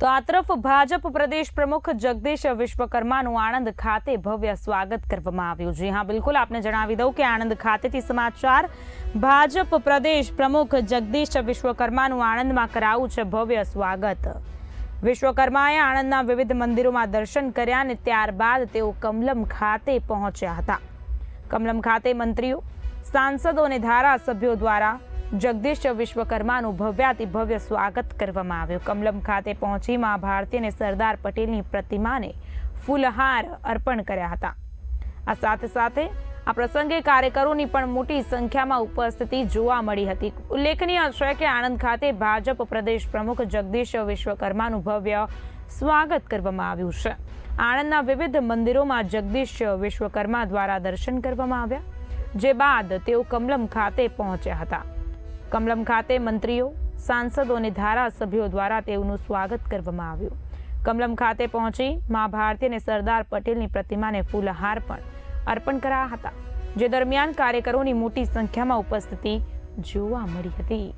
તો આ તરફ ભાજપ પ્રદેશ પ્રમુખ જગદીશ વિશ્વકર્માનું આણંદ ખાતે ભવ્ય સ્વાગત કરવામાં આવ્યું. જી હા, બિલકુલ આપને જણાવી દઉં કે આણંદ ખાતેથી સમાચાર. ભાજપ પ્રદેશ પ્રમુખ જગદીશ વિશ્વકર્માનું આણંદમાં કરાવું છે ભવ્ય સ્વાગત. વિશ્વકર્માએ આણંદના વિવિધ મંદિરોમાં દર્શન કર્યા અને ત્યારબાદ તેઓ કમલમ ખાતે પહોંચ્યા હતા. કમલમ ખાતે મંત્રીઓ, સાંસદો અને ધારાસભ્યો દ્વારા જગદીશ વિશ્વકર્માનું ભવ્યાતિ ભવ્ય સ્વાગત કરવામાં આવ્યું. કમલમ ખાતે પહોંચી મા ભારતી અને સરદાર પટેલની પ્રતિમાને ફૂલહાર અર્પણ કર્યા હતા. આ સાથે સાથે આ પ્રસંગે કાર્યકરોની પણ મોટી સંખ્યામાં ઉપસ્થિતિ જોવા મળી હતી. ઉલ્લેખનીય છે કે આણંદ ખાતે ભાજપ પ્રદેશ પ્રમુખ જગદીશ વિશ્વકર્માનું ભવ્ય સ્વાગત કરવામાં આવ્યું છે. આણંદના વિવિધ મંદિરોમાં જગદીશ વિશ્વકર્મા દ્વારા દર્શન કરવામાં આવ્યા, જે બાદ તેઓ કમલમ ખાતે પહોંચ્યા હતા. કમલમ ખાતે મંત્રીઓ, સાંસદો અને ધારાસભ્યો દ્વારા તેઓનું સ્વાગત કરવામાં આવ્યું. કમલમ ખાતે પહોંચી મા ભારતી અને સરદાર પટેલની પ્રતિમાને ફૂલહાર પણ અર્પણ કરાયા હતા, જે દરમિયાન કાર્યકરોની મોટી સંખ્યામાં ઉપસ્થિતિ જોવા મળી હતી.